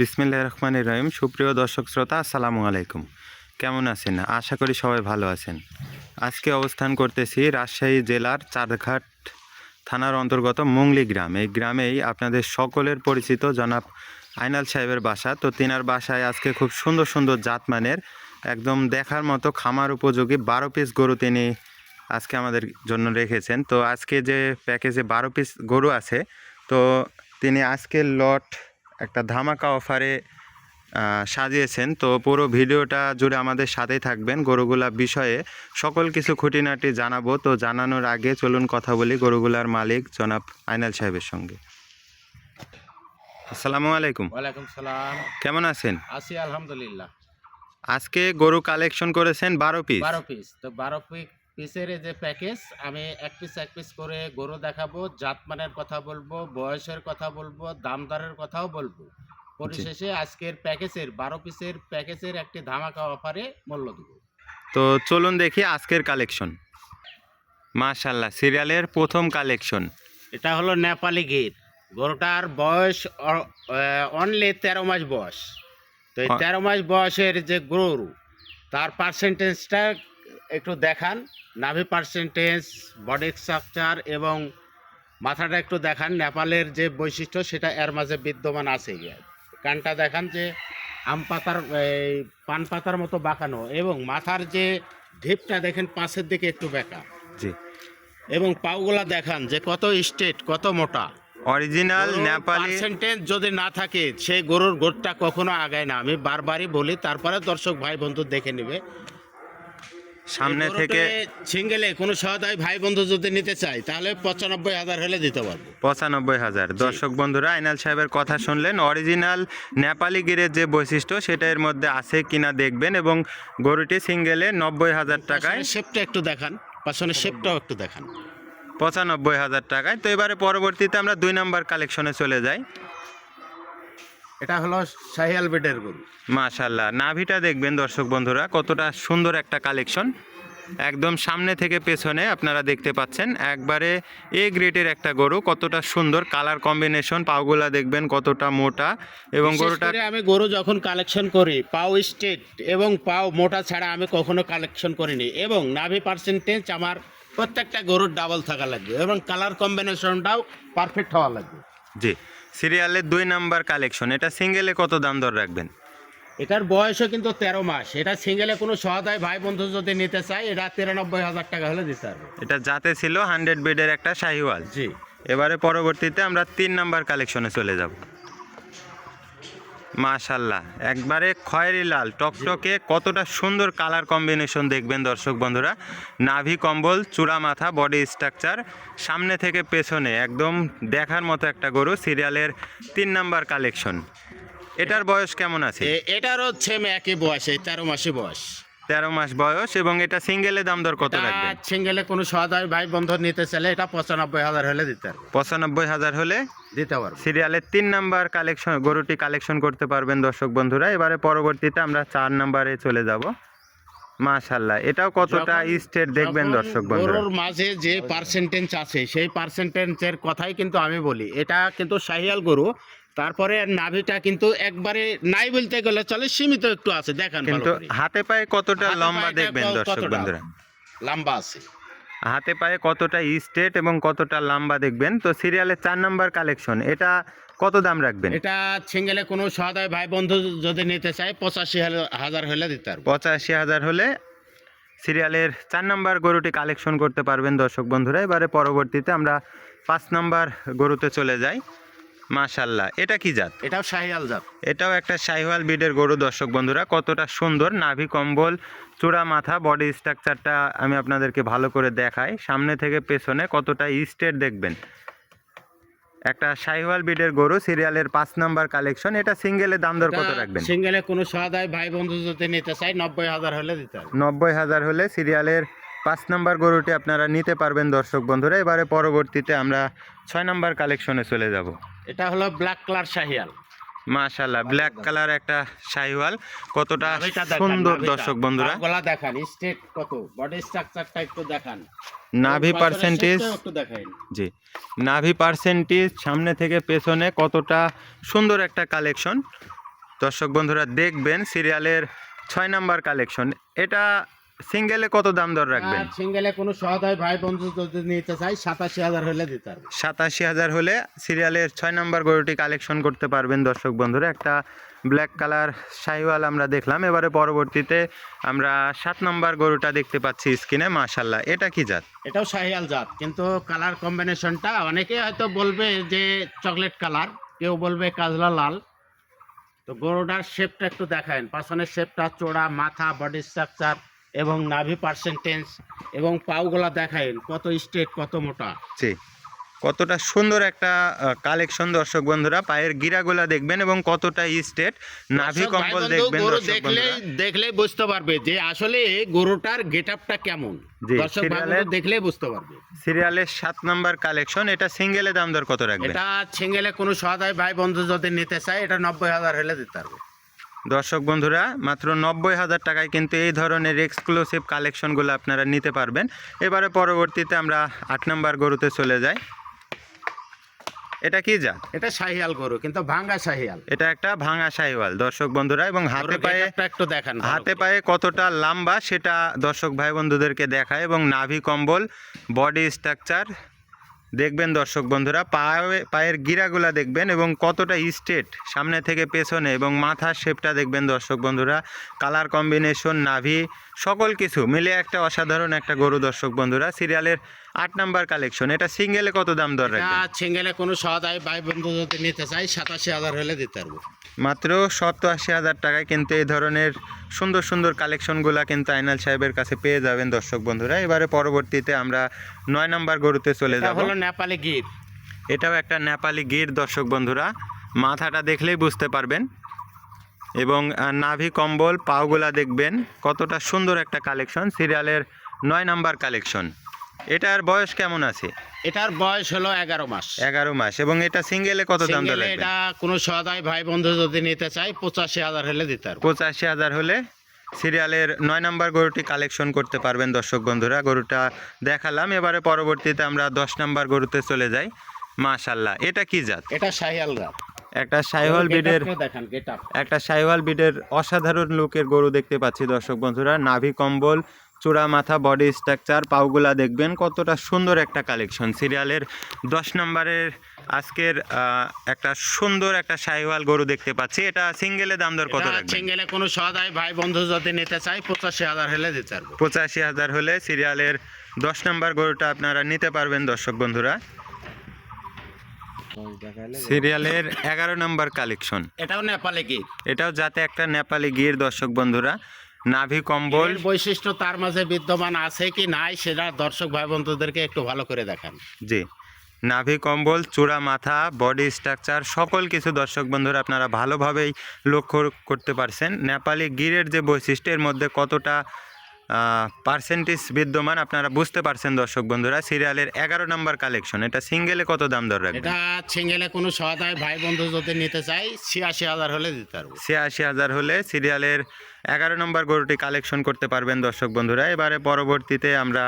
বিসমিল্লাহ রহমান রহিম সুপ্রিয় দর্শক শ্রোতা, আসসালামু আলাইকুম। কেমন আছেন? আশা করি সবাই ভালো আছেন। আজকে অবস্থান করতেছি রাজশাহী জেলার চারঘাট থানার অন্তর্গত মুংলি গ্রাম। এই গ্রামেই আপনাদের সকলের পরিচিত জনাব আইনাল সাহেবের বাসা। তো তিনার বাসায় আজকে খুব সুন্দর সুন্দর জাতমানের একদম দেখার মতো খামার উপযোগী বারো পিস গরু তিনি আজকে আমাদের জন্য রেখেছেন। তো আজকে যে প্যাকেজে বারো পিস গরু আছে, তো তিনি আজকের লট একটা ধামাকা অফারে সাজিয়েছেন। তো পুরো ভিডিওটা জুড়ে আমাদের সাথেই থাকবেন গরুগুলা বিষয়ে। সকল কিছু খুঁটিনাটি জানাব। তো জানানোর আগে চলুন কথা বলি গরুগুলার মালিক জনাব আইনাল সাহেবের সঙ্গে। আসসালামু আলাইকুম। ওয়ালাইকুম সালাম। কেমন আছেন? আছি আলহামদুলিল্লাহ। আজকে গরু কালেকশন করেছেন বারো পিস। বারো পিস। তো বারো পিসের যে প্যাকেজ আমি এক পিস এক পিস করে গরু দেখাবো জাতমানের কথা বলব বয়সের কথা বলব দামদারের কথাও বলব। পরিশেষে আজকের প্যাকেজের বারো পিসের প্যাকেজের একটি ধামাকা অফারে মূল্য দেবো। তো চলুন দেখি আজকের কালেকশন মাশাল্লাহ সিরিয়ালের প্রথম কালেকশন এটা হলো নেপালি গির গরুটার বয়স অনলি তেরো মাস বয়স। তো এই তেরো মাস বয়সের যে গরু তার পার্সেন্টেজটা একটু দেখান। নাভি পার্সেন্টেজ বডি স্ট্রাকচার এবং মাথাটা একটু দেখান। নেপালের যে বৈশিষ্ট্য সেটা এর মাঝে বিদ্যমান আছে কানটা দেখান যে আম পাতার এই পান পাতার মতো বাঁকানো এবং মাথার যে ঢিপটা দেখেন পাশের দিকে একটু বেঁকা। জি। এবং পাউগুলা দেখান যে কত স্টেট কত মোটা। অরিজিনাল নেপালি পার্সেন্টেজ যদি না থাকে সেই গরুর গোটটা কখনো আগায় না। আমি বারবারই বলি তারপরে দর্শক ভাই বন্ধু দেখে নেবে। সামনে থেকে সিঙ্গেলে কোনো সহায় ভাই বন্ধু যদি নিতে চাই তাহলে পঁচানব্বই হাজার হলে দিতে পারব। পঁচানব্বই হাজার। দর্শক বন্ধুরা আইনাল সাহেবের কথা শুনলেন। অরিজিনাল নেপালি গিরের যে বৈশিষ্ট্য সেটা এর মধ্যে আছে কিনা দেখবেন এবং গরুটি সিঙ্গেলে নব্বই হাজার টাকায়। শেপটা একটু দেখান। পাশনের শেপটাও একটু দেখান। পঁচানব্বই হাজার টাকায়। তো এবারে পরবর্তীতে আমরা দুই নাম্বার কালেকশনে চলে যাই। এটা হলো শাহিয়াল বেডের গরু। মাশাল্লাহ নাভিটা দেখবেন দর্শক বন্ধুরা কতটা সুন্দর একটা কালেকশন। একদম সামনে থেকে পেছনে আপনারা দেখতে পাচ্ছেন একবারে এ গ্রেডের একটা গরু কতটা সুন্দর কালার কম্বিনেশন পাওগুলা দেখবেন কতটা মোটা এবং গরুটা আমি গরু যখন কালেকশন করি পাও স্টেট এবং পাও মোটা ছাড়া আমি কখনো কালেকশন করিনি এবং নাভি পার্সেন্টেজ আমার প্রত্যেকটা গরুর ডাবল থাকা লাগবে এবং কালার কম্বিনেশনটাও পারফেক্ট হওয়া লাগবে। জি। সিরিয়ালের দুই নাম্বার কালেকশন এটা সিঙ্গেলে কত দাম দর রাখবেন? এটার বয়সও কিন্তু তেরো মাস। এটা সিঙ্গেলে কোনো সহায় ভাই বন্ধু যদি নিতে চায় এটা তিরানব্বই হাজার টাকা হলে দিতে পারবে। এটা যাতে ছিল হান্ড্রেড বেডের একটা শাহিওয়াল। জি। এবারে পরবর্তীতে আমরা তিন নাম্বার কালেকশনে চলে যাব। মাশাল্লাহ একবারে খয়েরি লাল, টকটকে কতটা সুন্দর কালার কম্বিনেশন দেখবেন দর্শক বন্ধুরা। নাভি কম্বল, চূড়া মাথা, বডি স্ট্রাকচার, সামনে থেকে পেছনে, একদম দেখার মতো একটা গরু, সিরিয়ালের তিন নাম্বার কালেকশন। এটার বয়স কেমন আছে? এটার হচ্ছে একই বয়স, এই তেরো মাসে বয়স। তেরো মাস বয়স এবং এটা সিঙ্গেলে দাম দর কত রাখবেন? সিঙ্গেলে কোনো সহায় ভাই বন্ধু নিতে চাইলে এটা পঁচানব্বই হাজার হলে দিতে পারবে। পঁচানব্বই হাজার হলে দিতে পারবে। সিরিয়ালের তিন নাম্বার কালেকশন গরুটি কালেকশন করতে পারবেন দর্শক বন্ধুরা। এবারে পরবর্তীতে আমরা চার নাম্বারে চলে যাব। মাশাল্লাহ এটাও কতটা স্টেট দেখবেন দর্শক বন্ধুরা? গরুর মাঝে যে পার্সেন্টেজ আছে সেই পার্সেন্টেজের কথাই কিন্তু আমি বলি। এটা কিন্তু শাহিয়াল গরু তারপরে নাভিটা কিন্তু একবারে নাই বলতে গেলে চলে সীমিত একটু আছে দেখান কিন্তু হাতে পায়ে কতটা লম্বা দেখবেন দর্শক বন্ধুরা? লম্বা আছে। হাতে পায়ে কতটা স্টেট এবং কতটা লম্বা দেখবেন? তো সিরিয়ালের চার নাম্বার কালেকশন এটা কত দাম রাখবেন? এটা সিঙ্গেলে কোনো সহায় ভাই বন্ধু যদি নিতে চায় পঁচাশি হাজার হলে দিতে পারব। পঁচাশি হাজার হলে সিরিয়ালের চার নাম্বার গরুটি কালেকশন করতে পারবেন দর্শক বন্ধুরা। এবারে পরবর্তীতে আমরা পাঁচ নাম্বার গরুতে চলে যাই। মাশাল্লাহ এটা কি জাত? এটাও শাহিয়াল জাত। এটাও একটা শাহিওয়াল বিডের গরু দর্শক বন্ধুরা। কতটা সুন্দর নাভি কম্বল চূড়া মাথা বডি স্ট্রাকচারটা আমি আপনাদেরকে ভালো করে দেখাই। সামনে থেকে পেছনে কতটা স্টেট দেখবেন? একটা শাহিওয়াল বিডের গরু সিরিয়ালের পাঁচ নাম্বার কালেকশন। এটা সিঙ্গেলে দাম দর কত রাখবেন? সিঙ্গেলে কোনো সহায় ভাই বন্ধু যদি নিতে চাই নব্বই হাজার হলে দিতে নব্বই হাজার হলে সিরিয়ালের পাঁচ নাম্বার গরুটি আপনারা নিতে পারবেন দর্শক বন্ধুরা। এবারে পরবর্তীতে আমরা ছয় নাম্বার কালেকশনে চলে যাব। এটা হলো ব্ল্যাক কালার শাহিয়াল। মাশাল্লাহ ব্ল্যাক কালার একটা শাহিওয়াল। কতটা সুন্দর দর্শক বন্ধুরা। গলা দেখান স্টেট কত? বডি স্ট্রাকচারটা একটু দেখান। নাভি পার্সেন্টেজ জি নাভি পার্সেন্টেজ সামনে থেকে পেছনে কতটা সুন্দর একটা কালেকশন দর্শক বন্ধুরা দেখবেন সিরিয়ালের ছয় নাম্বার কালেকশন এটা সিঙ্গেলে কত দাম দর রাখবেন? সিঙ্গেলে কোনো সহায় ভাই বন্ধু যদি নিতে চাই সাতাশি হাজার হলে দিতে পারবে। সাতাশি হাজার হলে সিরিয়ালের ছয় নম্বর গরুটি কালেকশন করতে পারবেন দর্শক বন্ধুরা। একটা ব্ল্যাক কালার শাহিওয়াল আমরা দেখলাম এবারে পরবর্তীতে আমরা সাত নম্বর গরুটা দেখতে পাচ্ছি স্ক্রিনে মাশাল্লাহ এটা কি জাত? এটাও শাহিয়াল জাত কিন্তু কালার কম্বিনেশনটা অনেকে হয়তো বলবে যে চকলেট কালার কেউ বলবে কাজলা লাল। তো গরুটার শেপটা একটু দেখায়েন পাছনের শেপটা চোড়া মাথা বডি স্ট্রাকচার এবং নাভি পার্সেন্টেজ এবং পাউগুলা দেখায়েন কত স্ট্রেট কত মোটা। জি। কতটা সুন্দর একটা কালেকশন দর্শক বন্ধুরা পায়ের গিরাগুলা দেখবেন এবং কতটা স্টেট নাভি কম্বল দেখবেন দেখলেই দেখলেই বুঝতে পারবে যে আসলে গরুটার গেটআপটা কেমন। দর্শক ভাই সিরিয়ালের- বন্ধু দেখলেই বুঝতে পারবে। সিরিয়ালের সাত নাম্বার কালেকশন এটা সিঙ্গেলে দাম দর কত রাখবেন? এটা ছিঙ্গেলে কোনো সহায় ভাই বন্ধু যদি নিতে চায় এটা নব্বই হাজার হলে দিতে পারবে। দর্শক বন্ধুরা মাত্র নব্বই হাজার টাকায় কিন্তু এই ধরনের এক্সক্লুসিভ কালেকশনগুলো আপনারা নিতে পারবেন। এবারে পরবর্তীতে আমরা আট নম্বর গরুতে চলে যাই। এটা কি জাত? এটা শাহিয়াল গরু কিন্তু ভাঙ্গা শাহিয়াল। এটা একটা ভাঙা সাইওয়াল দর্শক বন্ধুরা এবং হাতে পায়ে একটু দেখান হাতে পায়ে কতটা লম্বা সেটা দর্শক ভাই বন্ধুদেরকে দেখায় এবং নাভি কম্বল বডি স্ট্রাকচার দেখবেন দর্শক বন্ধুরা, পায়ে, পায়ের গিরাগুলা দেখবেন এবং কতটা স্টেট সামনে থেকে পেছনে এবং মাথার শেপটা দেখবেন দর্শক বন্ধুরা। কালার কম্বিনেশন নাভি, সকল কিছু মিলে একটা অসাধারণ একটা গরু দর্শক বন্ধুরা। সিরিয়ালের আট নাম্বার কালেকশন এটা সিঙ্গেলে কত দাম দর রাখবেন? ছিঙ্গেলে কোনো সহায় ভাই বন্ধু যদি নিতে চায় সাতাশি হাজার হলে দিতে পারব। মাত্র সত্তর আশি হাজার টাকায় কিন্তু এই ধরনের সুন্দর সুন্দর কালেকশনগুলো কিন্তু আইনাল সাহেবের কাছে পেয়ে যাবেন দর্শক বন্ধুরা। এবারে পরবর্তীতে আমরা নয় নম্বর গরুতে চলে যাব। হলো নেপালি গির। এটাও একটা নেপালি গির দর্শক বন্ধুরা। মাথাটা দেখলেই বুঝতে পারবেন। এবং নাভি কম্বল পাওগুলা দেখবেন। কতটা সুন্দর একটা কালেকশন সিরিয়ালের নয় নাম্বার কালেকশন এটার বয়স কেমন আছে? এটার বয়স হলো এগারো মাস। এগারো মাস এবং এটা সিঙ্গেলে কত দাম দর এটা কোনো সহায় ভাই বন্ধু যদি নিতে চাই পঁচাশি হাজার হলে দিতে পারব। পঁচাশি হাজার হলে সিরিয়ালের নয় নাম্বার গরুটি কালেকশন করতে পারবেন দর্শক বন্ধুরা। গরুটা দেখালাম এবারে পরবর্তীতে আমরা দশ নাম্বার গরুতে চলে যাই। মাশাল্লাহ এটা কি জাত? এটা শাহিয়াল রাত একটা সাইহল বিডের একটা সাইওয়াল বিডের অসাধারণ লুকের গরু দেখতে পাচ্ছি দর্শক বন্ধুরা। নাভি কম্বল চূড়া মাথা বডি স্ট্রাকচার পাউগুলা দেখবেন। কতটা সুন্দর একটা কালেকশন সিরিয়ালের দশ নম্বরের আজকের একটা সুন্দর একটা সাইওয়াল গরু দেখতে পাচ্ছি। এটা সিঙ্গেলে দাম দর কত সিঙ্গেলে কোনো সহায় ভাই বন্ধু যদি নিতে চায় পঁচাশি হাজার হলে দিতে পারব। পঁচাশি হাজার হলে সিরিয়ালের দশ নম্বর গরুটা আপনারা নিতে পারবেন দর্শক বন্ধুরা। সিরিয়ালের এগারো নম্বর কালেকশন এটাও নেপালি গির। এটাও যাতে একটা নেপালি গির দর্শক বন্ধুরা। নাভি কম্বল। বৈশিষ্ট্য তার মাঝে বিদ্যমান আছে কি নাই সেটা দর্শক ভাই বন্ধুদেরকে একটু ভালো করে দেখান। জি। নাভি কম্বল চূড়া মাথা বডি স্ট্রাকচার সকল কিছু দর্শক বন্ধুরা আপনারা ভালোভাবেই লক্ষ্য করতে পারছেন। নেপালি গিরের যে বৈশিষ্ট্যের মধ্যে কতটা পার্সেন্টেজ বিদ্যমান আপনারা বুঝতে পারছেন দর্শক বন্ধুরা সিরিয়ালের এগারো নম্বর কালেকশন এটা সিঙ্গেলে কত দাম দর রাখবেন? এটা সিঙ্গেলে কোনো সহায় ভাই বন্ধু যদি নিতে চাই ছিয়াশি হাজার হলে দিতে পারব। ছিয়াশি হাজার হলে সিরিয়ালের এগারো নম্বর গরুটি কালেকশন করতে পারবেন দর্শক বন্ধুরা। এবারে পরবর্তীতে আমরা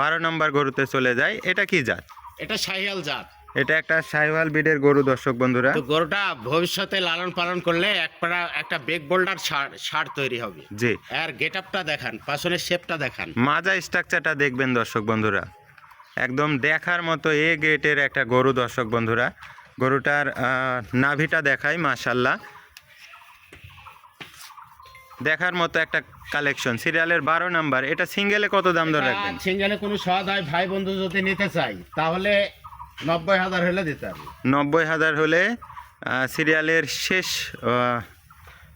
বারো নম্বর গরুতে চলে যাই। এটা কি জাত? এটা শাহিয়াল জাত। এটা একটা সাইওয়াল বিডের গরু দর্শক বন্ধুরা। তো গরুটা ভবিষ্যতে লালন পালন করলে একটা একটা বেগ বোল্ডার সার তৈরি হবে। জি। আর গেট আপটা দেখান পাশনের শেপটা দেখান। মাজা স্ট্রাকচারটা দেখবেন দর্শক বন্ধুরা। একদম দেখার মতো এ গেটের একটা গরু দর্শক বন্ধুরা। গরুটার নাভিটা দেখাই মাশাল্লাহ দেখার মতো একটা কালেকশন সিরিয়ালের বারো নাম্বার এটা সিঙ্গেলে কত দাম ধরে রাখবেন? সিঙ্গেলে কোনো সহায় ভাই বন্ধু যদি নিতে চাই তাহলে নব্বই হাজার হলে দিতে হবে। নব্বই হাজার হলে সিরিয়ালের শেষ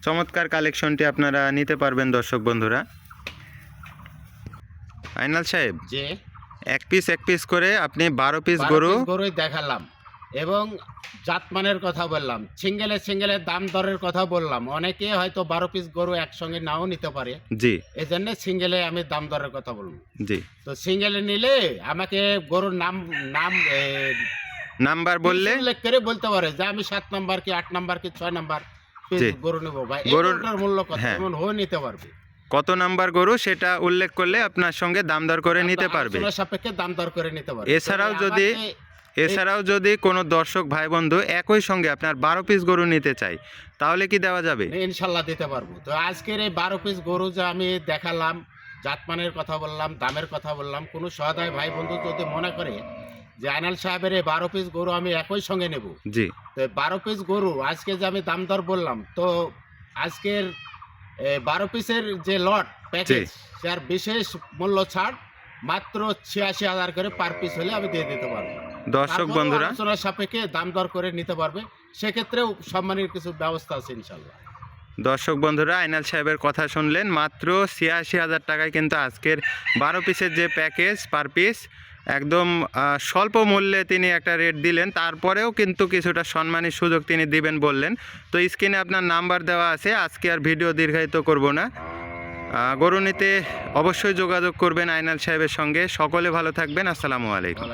চমৎকার কালেকশনটি আপনারা নিতে পারবেন দর্শক বন্ধুরা। আইনাল সাহেব যে এক পিস এক পিস করে আপনি বারো পিস গরু গরুই দেখালাম। এবং জাতমানের কথা বললাম। সিঙ্গেলে সিঙ্গেলের দাম দরের কথা বললাম। অনেকে হয়তো বারো পিস গরু একসঙ্গে নাও নিতে পারে। জি। এই জন্য সিঙ্গেলে আমি দাম দরের কথা বললাম। জি। তো সিঙ্গেলে নিলে আমাকে গরুর নাম নাম এ, নাম্বার বললে? উল্লেখ করে বলতে পারে যে আমি সাত নাম্বার কি আট নাম্বার কি ছয় নাম্বার piece জি। গরু নেব ভাই এই গরুর- গরুটার মূল্য কত? হ্যাঁ। এমন হয়ে নিতে পারবে। কত নাম্বার গরু সেটা উল্লেখ করলে আপনার সঙ্গে দাম দর করে নিতে পারবে। সাপেক্ষে দাম দর করে নিতে পারবে। এছাড়াও তবে যদি- আমাকে এছাড়াও যদি কোনো দর্শক ভাই বন্ধু একই সঙ্গে আপনার বারো পিস গরু নিতে চাই তাহলে কি দেওয়া যাবে? ইনশাল্লাহ দিতে পারব। তো আজকের এই বারো পিস গরু যে আমি দেখালাম জাতমানের কথা বললাম দামের কথা বললাম কোনো সহায় ভাই বন্ধু যদি মনে করে যে আইনাল সাহেবের এই বারো পিস গরু আমি একই সঙ্গে নেব। জি। তো বারো পিস গরু আজকে যে আমি দাম দর বললাম তো আজকের বারো পিসের যে লট প্যাকেজ যার বিশেষ মূল্য ছাড় মাত্র ছিয়াশি হাজার করে পার পিস হলে আমি দিয়ে দিতে পারব। দর্শক বন্ধুরা। আলোচনার সাপেক্ষে দাম দর করে নিতে পারবে। সেক্ষেত্রেও সম্মানের কিছু ব্যবস্থা আছে ইনশাল্লাহ দর্শক বন্ধুরা আইনাল সাহেবের কথা শুনলেন মাত্র ছিয়াশি হাজার টাকায় কিন্তু আজকের বারো পিসের যে প্যাকেজ পার পিস একদম স্বল্প মূল্যে তিনি একটা রেট দিলেন। তারপরেও কিন্তু কিছুটা সম্মানের সুযোগ তিনি দিবেন বললেন। তো স্ক্রিনে আপনার নাম্বার দেওয়া আছে আজকে আর ভিডিও দীর্ঘায়িত করব না। গরু নিতে অবশ্যই যোগাযোগ করবেন আইনাল সাহেবের সঙ্গে। সকলে ভালো থাকবেন আসসালামু আলাইকুম।